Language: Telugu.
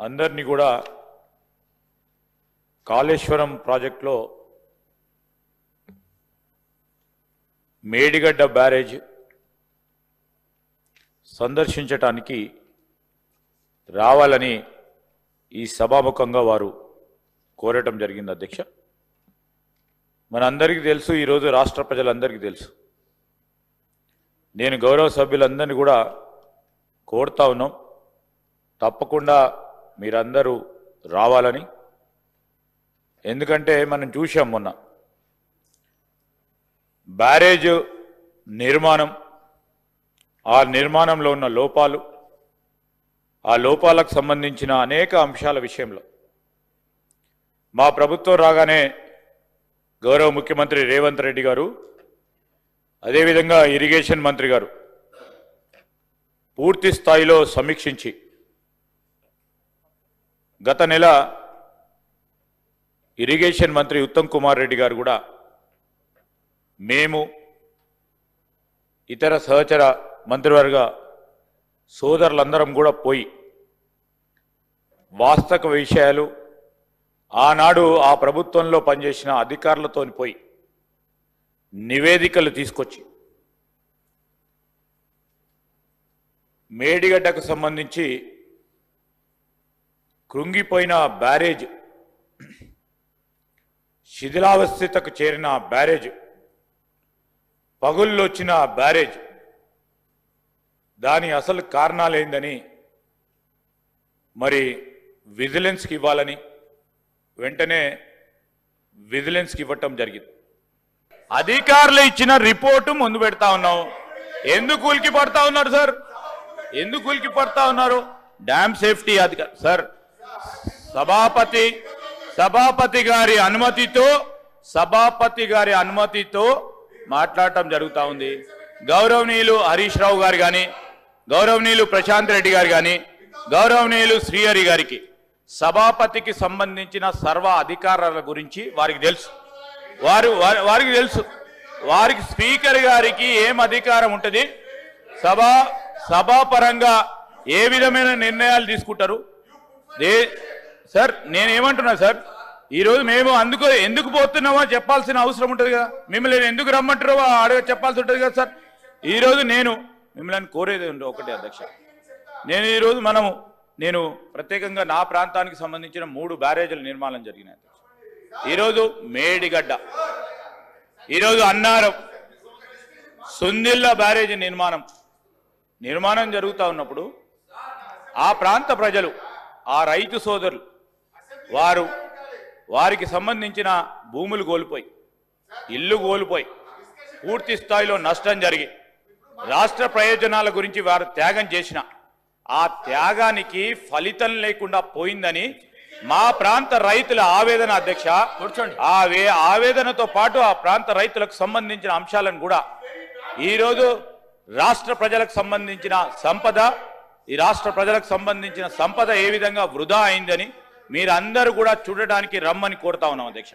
అందరినీ కూడా కాళేశ్వరం ప్రాజెక్టులో మేడిగడ్డ బ్యారేజ్ సందర్శించటానికి రావాలని ఈ సభాముఖంగా వారు కోరటం జరిగింది అధ్యక్ష. మనందరికీ తెలుసు ఈరోజు రాష్ట్ర ప్రజలందరికీ తెలుసు. నేను గౌరవ సభ్యులందరినీ కూడా కోరుతా ఉన్నాం. తప్పకుండా మీరందరూ రావాలని. ఎందుకంటే మనం చూసాం మొన్న. బ్యారేజ్ నిర్మాణం ఆ నిర్మాణంలో ఉన్న లోపాలు ఆ లోపాలకు సంబంధించిన అనేక అంశాల విషయంలో. మా ప్రభుత్వం రాగానే గౌరవ ముఖ్యమంత్రి రేవంత్ రెడ్డి గారు అదేవిధంగా ఇరిగేషన్ మంత్రి గారు పూర్తి స్థాయిలో సమీక్షించి గత నెల ఇరిగేషన్ మంత్రి ఉత్తమ్ కుమార్ రెడ్డి గారు కూడా మేము ఇతర సహచర మంత్రివర్గ సోదరులందరం కూడా పోయి వాస్తవ విషయాలు ఆనాడు ఆ ప్రభుత్వంలో పనిచేసిన అధికారులతో పోయి నివేదికలు తీసుకొచ్చి మేడిగడ్డకు సంబంధించి కృంగిపోయిన బ్యారేజ్ శిథిలావస్థితకు చేరిన బ్యారేజ్ పగుళ్ళొచ్చిన బ్యారేజ్. దాని అసలు కారణాలేందని మరి విజిలెన్స్కి ఇవ్వాలని వెంటనే విజిలెన్స్కి ఇవ్వటం జరిగింది. అధికారులు ఇచ్చిన రిపోర్టు ముందు పెడతా ఉన్నాం ఎందుకు ఉలికి పడతా ఉన్నారు సార్? ఎందుకు ఉలికి పడతా ఉన్నారు? డ్యామ్ సేఫ్టీ అధికారి సార్ సభాపతి సభాపతి గారి అనుమతితో సభాపతి గారి అనుమతితో మాట్లాడటం జరుగుతూ ఉంది. గౌరవనీయులు హరీష్ రావు గారు కానీ గౌరవనీయులు ప్రశాంత్ రెడ్డి గారు కానీ గౌరవనీయులు శ్రీహరి గారికి సభాపతికి సంబంధించిన సర్వ అధికారాల గురించి వారికి తెలుసు. వారు వారి- వారికి తెలుసు. వారికి స్పీకర్ గారికి ఏం అధికారం ఉంటుంది? సభ సభాపరంగా ఏ విధమైన నిర్ణయాలు తీసుకుంటారు? దే సార్ నేనేమంటున్నా సార్ ఈరోజు మేము అందుకు ఎందుకు పోతున్నామో చెప్పాల్సిన అవసరం ఉంటుంది కదా. మిమ్మల్ని ఎందుకు రమ్మంటారో అడగ చెప్పాల్సి ఉంటుంది కదా సార్. ఈరోజు నేను మిమ్మల్ని కోరేది ఉంది ఒకటి అధ్యక్ష. నేను ఈరోజు మనము నేను ప్రత్యేకంగా నా ప్రాంతానికి సంబంధించిన మూడు బ్యారేజీల నిర్మాణం జరిగినాయి ఈరోజు మేడిగడ్డ ఈరోజు అన్నారం సుందిల్ల బ్యారేజీ నిర్మాణం నిర్మాణం జరుగుతూ ఉన్నప్పుడు ఆ ప్రాంత ప్రజలు ఆ రైతు సోదరులు వారు వారికి సంబంధించిన భూములు కోల్పోయి ఇల్లు కోల్పోయి పూర్తి స్థాయిలో నష్టం జరిగి రాష్ట్ర ప్రయోజనాల గురించి వారు త్యాగం చేసిన ఆ త్యాగానికి ఫలితం లేకుండా పోయిందని మా ప్రాంత రైతుల ఆవేదన అధ్యక్ష కూర్చోండి. ఆ వే- ఆవేదనతో పాటు ఆ ప్రాంత రైతులకు సంబంధించిన అంశాలను కూడా ఈరోజు రాష్ట్ర ప్రజలకు సంబంధించిన సంపద ఈ రాష్ట్ర ప్రజలకు సంబంధించిన సంపద ఏ విధంగా వృధా అయిందని మీరందరూ కూడా చూడడానికి రమ్మని కోరుతా ఉన్నాం అధ్యక్ష.